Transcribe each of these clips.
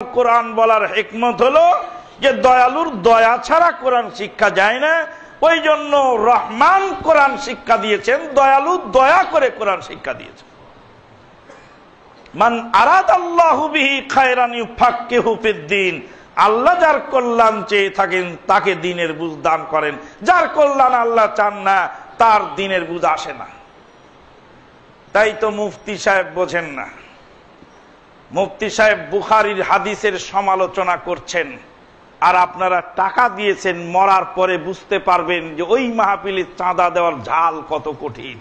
কোরআন বলার হেকমত হলো যে দয়ালুর দয়া ছাড়া কোরআন শিক্ষা যায় না। ওই জন্য রহমান কোরআন শিক্ষা দিয়েছেন, দয়ালু দয়া করে কোরআন শিক্ষা দিয়েছেন মান আরাদ খায়রান ফিদ্দিন আল্লাহ যার কল্যাণ চেয়ে থাকেন, তাকে দিনের বুঝ দান করেন। যার কল্যাণ আল্লাহ চান না, তার দিনের বুঝ আসে না। তাই তো মুফতি সাহেব বোঝেন না। মুফতি সাহেব বুখারির হাদিসের সমালোচনা করছেন। আর আপনারা টাকা দিয়েছেন, মরার পরে বুঝতে পারবেন যে ওই মাহফিলে চাঁদা দেওয়ার ঝাল কত কঠিন।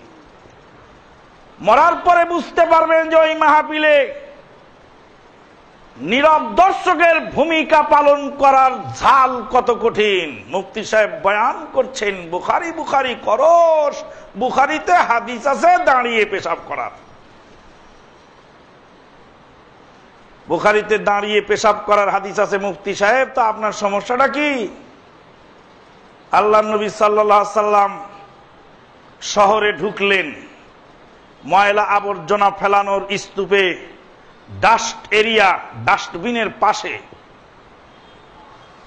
মরার পরে বুঝতে পারবেন যে ওই মাহফিলে নীরব দর্শকের ভূমিকা পালন করার ঝাল কত কঠিন। মুফতি সাহেব বয়ান করছেন, বুখারি বুখারি করস, বুখারিতে হাদিস আছে, দাঁড়িয়ে পেশাব করার। বুখারিতে দাঁড়িয়ে পেশাব করার হাদিস আছে, মুফতি সাহেব, তো আপনার সমস্যাটা কি? আল্লাহ নবী সাল্লাম শহরে ঢুকলেন, ময়লা আবর্জনা ফেলানোর স্তূপে, ডাস্ট এরিয়া, ডাস্টবিনের পাশে।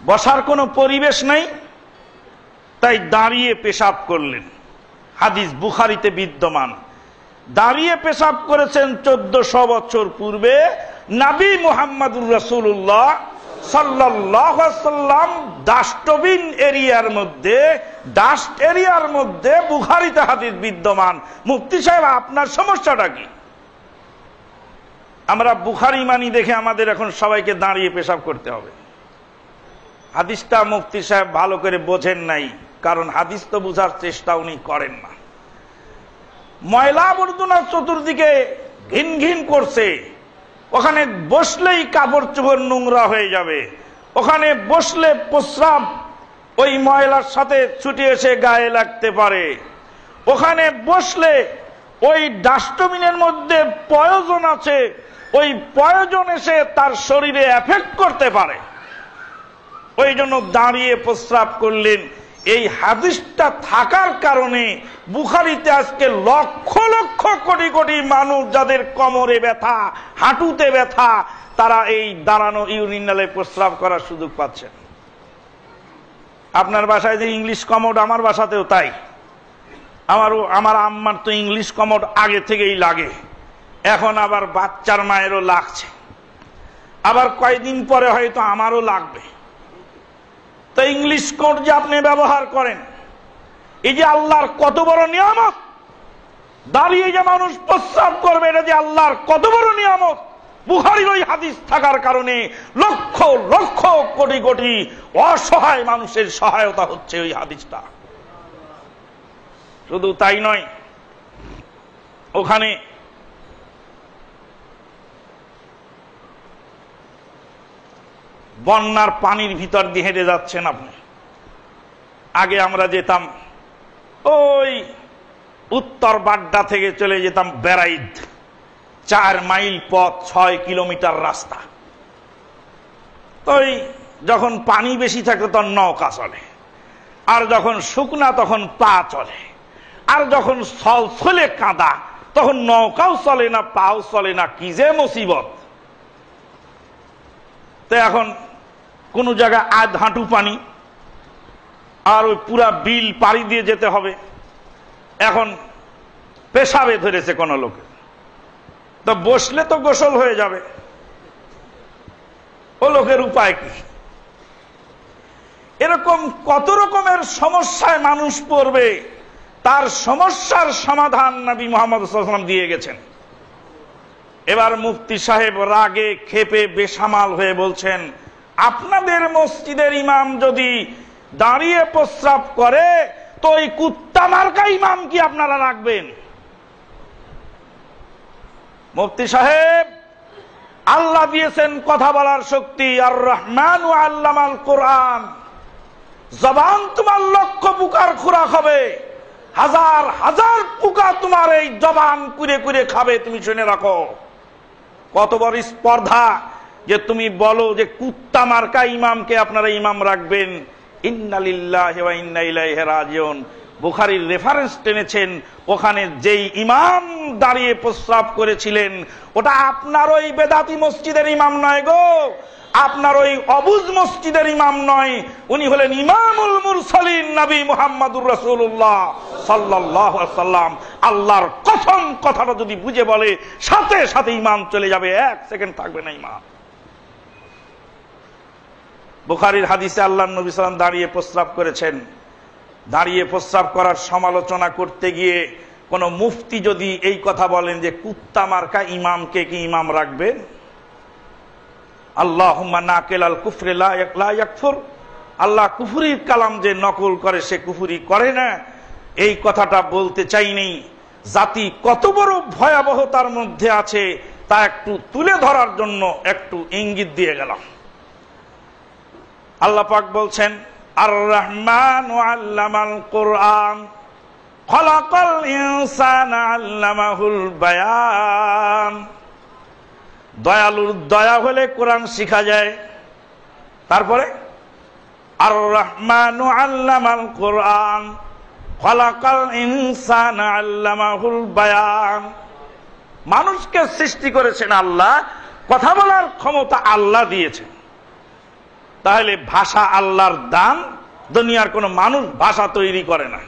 বসার কোনো পরিবেশ নেই, তাই দাঁড়িয়ে পেশাব করলেন। হাদিস বুখারিতে বিদ্যমান। দাঁড়িয়ে পেশাব করেছেন চোদ্দশো বছর পূর্বে নাবি মোহাম্মদুর রসুল্লাহ সাল্লাম ডাস্টবিন এরিয়ার মধ্যে, ডাস্ট এরিয়ার মধ্যে বুখারিতে হাদিস বিদ্যমান। মুফতি সাহেব, আপনার সমস্যাটা কি? আমরা বুখারি মানি দেখে আমাদের এখন সবাইকে দাঁড়িয়ে পেশাব করতে হবে। হাদিসটা মুফতি সাহেব ভালো করে বোঝেন নাই, কারণ হাদিস তো বোঝার চেষ্টা উনি করেন না। ময়লা আবর্জনার চতুর্দিকে ঘিন ঘিন করছে। ওখানে বসলেই কাপড় চোপড় নোংরা হয়ে যাবে। ওখানে বসলে প্রস্রাব ওই ময়লার সাথে ছুটে এসে গায়ে লাগতে পারে। ওখানে বসলে ওই ডাস্টবিনের মধ্যে প্রয়োজন আছে, ওই প্রয়োজন এসে তার শরীরে এফেক্ট করতে পারে। ওই জন্য দাঁড়িয়ে প্রস্রাব করলেন। এই হাদিসটা থাকার কারণে বুখারিতে আজকে লক্ষ লক্ষ কোটি কোটি মানুষ যাদের কোমরে ব্যথা, হাঁটুতে ব্যথা, তারা এই দাঁড়ানো ইউরিনালে প্রস্রাব করার সুযোগ পাচ্ছেন। আপনার বাসায় যে ইংলিশ কমোড, আমার বাসাতেও তাই। আমারও, আমার আম্মার তো ইংলিশ কমোড আগে থেকেই লাগে। এখন আবার বাচ্চার মায়েরও লাগছে। আবার কয়দিন পরে হয়তো আমারও লাগবে। তো ইংলিশ কোড যে আপনি ব্যবহার করেন এই যে আল্লাহর কত বড় নিয়ামত? দাঁড়িয়ে যে মানুষ প্রস্রাব করবে, এটা যে আল্লাহর কত বড় নিয়ামত? বুহারির ওই হাদিস থাকার কারণে লক্ষ লক্ষ কোটি কোটি অসহায় মানুষের সহায়তা হচ্ছে ওই হাদিসটা। শুধু তাই নয়, ওখানে বন্যার পানির ভিতর দিয়ে হেঁটে যাচ্ছেন আপনি। আগে আমরা যেতাম ওই উত্তর বাড্ডা থেকে চলে যেতাম বেড়াইদ চার মাইল পথ, ছয় কিলোমিটার রাস্তা। ওই যখন পানি বেশি থাকে তখন নৌকা চলে, আর যখন শুকনা তখন পা চলে, আর যখন সল ছলে কাঁদা, তখন নৌকাও চলে না, পাও চলে না, কি যে মুসিবত। তো এখন কোন জায়গায় আধ হাঁটু পানি আর ওই পুরা বিল পাড়ি দিয়ে যেতে হবে। এখন পেশাবে ধরেছে কোন লোকে। তো বসলে তো গোসল হয়ে যাবে। ও লোকের উপায় কি? এরকম কত রকমের সমস্যায় মানুষ পড়বে, তার সমস্যার সমাধান নবী মোহাম্মদ দিয়ে গেছেন। এবার মুফতি সাহেব রাগে খেপে বেসামাল হয়ে বলছেন, আপনাদের মসজিদের ইমাম যদি দাঁড়িয়ে প্রস্রাব করে, তো ওই কুত্তা মার্কা ইমাম কি আপনারা রাখবেন? মুফতি সাহেব, আল্লাহ দিয়েছেন কথা বলার শক্তি আর রহমান ও আল্লামাল কোরআন। জবান তোমার লক্ষ পুকার খোরাক হবে, হাজার হাজার পুকা তোমার এই জবান কুড়ে কুড়ে খাবে, তুমি শুনে রাখো। কত বড় স্পর্ধা যে তুমি বলো যে কুত্তা মার্কা ইমামকে আপনারা ইমাম রাখবেন। ইন্নালিল্লাহ বুখারির রেফারেন্স টেনেছেন, ওখানে যেই ইমাম দাঁড়িয়ে প্রস্রাব করেছিলেন, ওটা আপনার ওই বেদাতি মসজিদের ইমাম নয় গো। আপনার ওই অবুজ মসজিদের ইমাম নয়। উনি হলেন ইমামুল মুরসালিন নবী মুহাম্মাদুর রাসূলুল্লাহ সাল্লাল্লাহু আলাইহি সাল্লাম। আল্লাহর কসম কথাটা যদি বুঝে বলে, সাথে সাথে ইমাম চলে যাবে, এক সেকেন্ড থাকবে না ইমাম। বুখারীর হাদিসে আল্লাহ নবী সাল্লাম দাঁড়িয়ে প্রস্রাব করেছেন। দাঁড়িয়ে প্রস্রাব করার সমালোচনা করতে গিয়ে কোন মুফতি যদি এই কথা বলেন যে, কুত্তা মার্কা ইমামকে কি ইমাম রাখবে? আল্লাহ নাকেল আল কুফরে লাফর আল্লাহ কুফুরির কালাম যে নকল করে, সে কুফুরি করে না। এই কথাটা বলতে চাইনি জাতি কত বড় ভয়াবহতার মধ্যে আছে, তা একটু তুলে ধরার জন্য একটু ইঙ্গিত দিয়ে গেলাম। আল্লাহ পাক বলছেন আর রহমান আল্লামাল কোরআন, খলাকল ইনসান আল্লামাহুল বায়ান। দয়ালুর দয়া হলে কোরআন শিখা যায়। তারপরে আর রহমান আল্লামাল কোরআন, খলাকাল ইনসান আল্লামাহুল বায়ান। মানুষকে সৃষ্টি করেছেন আল্লাহ, কথা বলার ক্ষমতা আল্লাহ দিয়েছেন। তাহলে ভাষা আল্লাহর দান দুনিয়ার কোনো মানুষ ভাষা তৈরি করে না।